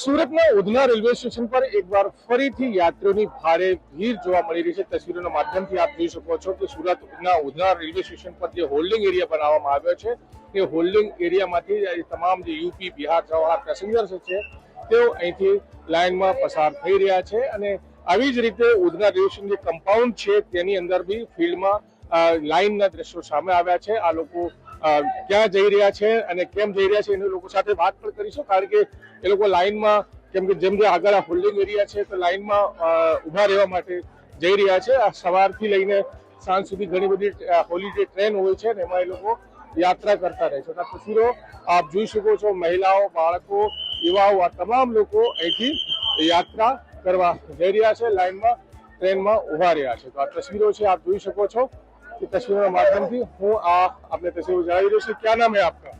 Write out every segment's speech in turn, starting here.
સુરતના Udhna railway station પર એકવાર ફરીથી યાત્રીઓની ભારે ભીડ જોવા મળી રહી છે. તસવીરોના માધ્યમથી આપ જોઈ શકો છો કે સુરતના ઉધના રેલવે સ્ટેશન પર જે હોલ્ડિંગ એરિયા બનાવવામાં આવ્યો છે, એ હોલ્ડિંગ એરિયામાંથી તમામ જે યુપી, બિહાર જવાહર પેસેન્જર્સ છે, તેઓ અહીંથી લાઇનમાં પસાર થઈ રહ્યા છે અને આવી જ રીતે ઉધના રેલવે સ્ટેશન જે કમ્પાઉન્ડ છે, તેની અંદર બી ફિલ્ડમાં લાઇનના દ્રશ્યો સામે આવ્યા છે. આ લોકો ક્યાં જઈ રહ્યા છે અને કેમ જઈ રહ્યા છે એની લોકો સાથે વાત પણ કરીશું, કારણ કે એ લોકો લાઇનમાં, કેમ કે જેમ જે આગળ આ હોલ્ડિંગ એરિયા છે, તો લાઇનમાં ઊભા રહેવા માટે જઈ રહ્યા છે. આ સવારથી લઈને સાંજ સુધી ઘણી બધી હોલિડે ટ્રેન હોય છે અને એમાં એ લોકો યાત્રા કરતા રહે છે. તસવીરો આપ જોઈ શકો છો મહિલાઓ, બાળકો, યુવાઓ, આ તમામ લોકો અહીંથી યાત્રા કરવા જઈ રહ્યા છે, લાઇનમાં ટ્રેનમાં ઊભા રહ્યા છે. તો આ તસવીરો છે, આપ જોઈ શકો છો. आपकी तस्वीरों के माध्यम से हूँ आपने तस्वीर उजाई दोस्तों क्या नाम है आपका?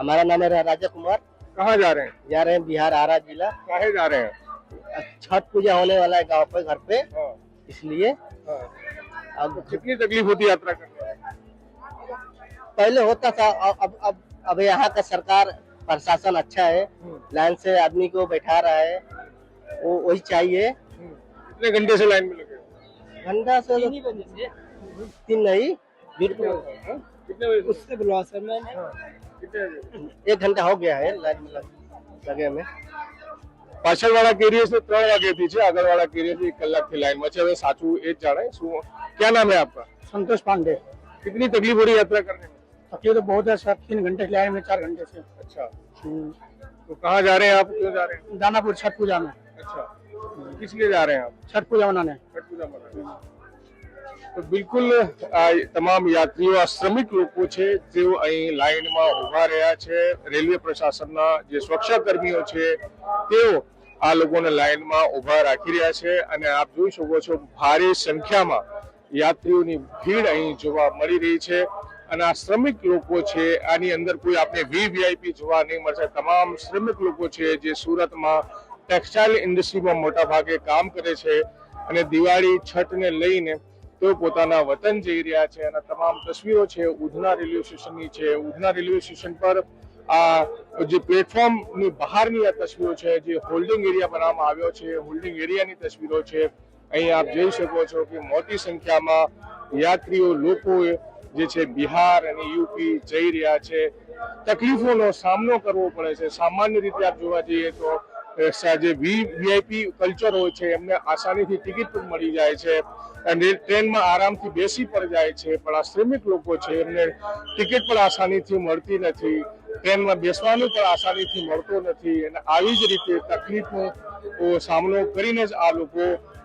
हमारा नाम है राजा कुमार। कहाँ जा रहे हैं? जा रहे हैं बिहार आरा जिला। काहे जा रहे हैं? छठ पूजा होने वाला है गाँव पे घर पे। हाँ। इसलिए हाँ। अब कितनी तकलीफ़ होती यात्रा करने पहले होता था अब अब अब यहाँ का सरकार प्रशासन अच्छा है। हम्म। लाइन से आदमी को बैठा रहा है। वो वही चाहिए। हम्म। कितने घंटे से लाइन में लगे? हो? घंटा से तीन नहीं बिल्कुल हाँ? कितने बजे से? उससे बुलवा सर मैंने हाँ, कितने बजे एक घंटा हो गया है लाइन में लग- लगे में પાછળવાળા કેરિયર ત્રણ વાગ્યાથી છે આગળવાળા કેરિયર એક કલાકથી લાઈનમાં છે હવે સાચું એ જ જાણે શું क्या नाम है आपका संतोष पांडे कितनी तकलीफ हो रही है यात्रा करने में तकलीफ तो बहुत है सर तीन घंटे की लाइन में चार घंटे से अच्छा तो कहाँ जा रहे हैं आप क्यों जा रहे हैं दानापुर छठ पूजा में अच्छा किस लिए जा रहे हैं आप छठ पूजा मनाने छठ पूजा મનાવવા. બિલકુલ, આ તમામ યાત્રીઓ, આ શ્રમિક લોકો છે, તેઓ અહીં લાઈનમાં ઊભા રહ્યા છે. રેલવે પ્રશાસનના જે સુરક્ષા કર્મીઓ છે, તેઓ આ લોકોને લાઈનમાં ઊભા રાખી રહ્યા છે અને આપ જોઈ શકો છો ભારે સંખ્યામાં યાત્રીઓની ભીડ અહીં જોવા મળી રહી છે અને આ શ્રમિક લોકો છે, આની અંદર કોઈ આપણે વીવીઆઈપી જોવા નહીં મળશે. તમામ શ્રમિક લોકો છે જે સુરતમાં ટેક્સટાઇલ ઇન્ડસ્ટ્રીમાં મોટા ભાગે કામ કરે છે અને દિવાળી છઠને લઈને તેઓ પોતાના વતન જઈ રહ્યા છે અને તમામ તસવીરો છે ઉધના રેલવે સ્ટેશનની છે. ઉધના રેલવે સ્ટેશન પર આ જે પ્લેટફોર્મની બહારની આ તસવીરો છે, જે હોલ્ડિંગ એરિયા બનાવવામાં આવ્યો છે, હોલ્ડિંગ એરિયાની તસવીરો છે. અહીં આપ જોઈ શકો છો કે મોટી સંખ્યામાં યાત્રીઓ, લોકો જે છે બિહાર અને યુપી જઈ રહ્યા છે. તકલીફોનો સામનો કરવો પડે છે. સામાન્ય રીતે આપ જોવા જઈએ તો જે વીઆઈપી કલ્ચર હોય છે એમને આસાનીથી ટિકિટ પણ મળી જાય છે અને ટ્રેનમાં આરામથી બેસી પણ જાય છે પણ આ શ્રમિક લોકો છે એમને ટિકિટ પણ આસાનીથી મળતી નથી ટ્રેનમાં બેસવાનું પણ આસાનીથી મળતું નથી અને આવી જ રીતે તકલીફનો ઓ, સામનો કરીને જ આ લોકો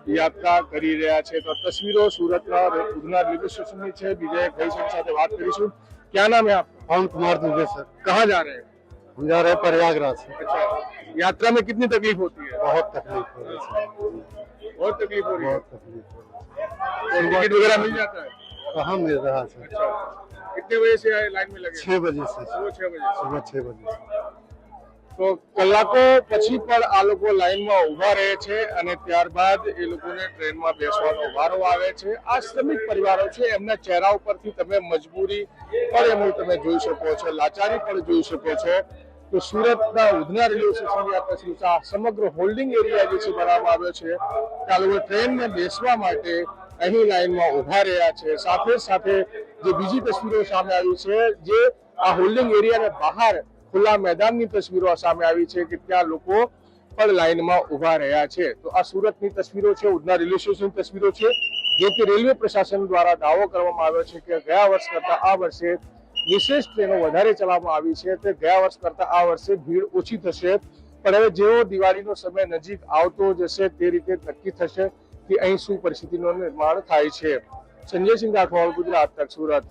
યાત્રા કરી રહ્યા છે તો તસવીરો સુરતના રે- ઉધના રેલવે સ્ટેશનની છે બીજા એક ભાઈ સાહેબ સાથે વાત કરીશું क्या नाम है आपका पवन कुमार दुबे सर कहाँ जा रहे हैं हम जा रहे हैं प्रयागराज से अच्छा यात्रा में कितनी तकलीफ होती है बहुत तकलीफ हो रही है बहुत तकलीफ हो रही है बहुत तकलीफ हो रही और टिकट वगैरह मिल जाता है है कहाँ मिल रहा है सर अच्छा कितने बजे से आए लाइन में लगे छह बजे से सुबह छह बजे से। सुबह छह बजे से તો કલાકો પછી પણ આ લોકો લાઈનમાં ઊભા રહે છે અને ત્યારબાદ એ લોકોને ટ્રેનમાં બેસવાનો વારો આવે છે આ શ્રમિક પરિવારો છે એમના ચહેરા ઉપરથી તમે મજબૂરી પણ એમનું તમે જોઈ શકો છો લાચારી પણ જોઈ શકો છો તો સુરતના ઉધના રેલવે સ્ટેશનની આ. આ સમગ્ર હોલ્ડિંગ એરિયા જે છે બનાવવામાં આવ્યો છે આ લોકો ટ્રેનમાં બેસવા માટે અહીં લાઈનમાં ઊભા રહ્યા છે સાથે સાથે જે બીજી તસવીરો સામે આવી છે, જે આ હોલ્ડિંગ એરિયાને બહાર ખુલ્લા મેદાનની તસવીરો સામે આવી છે, કે ત્યાં લોકો પણ લાઈનમાં ઊભા રહ્યા છે તો આ સુરતની તસવીરો છે, ઉધના રેલવે સ્ટેશનની તસવીરો છે, જે કે રેલવે પ્રશાસન દ્વારા દાવો કરવામાં આવ્યો છે કે ગયા વર્ષ કરતા આ વર્ષે વિશેષ ટ્રેનો વધારે ચલાવવામાં આવી છે તે ગયા વર્ષ કરતા આ વર્ષે ભીડ ઓછી થશે. પણ હવે જેવો દિવાળીનો સમય નજીક આવતો જશે તે રીતે નક્કી થશે કે અહીં શું પરિસ્થિતિનું નિર્માણ થાય છે. સંજયસિંહ રાઠોડ, ગુજરાત તક સુરત.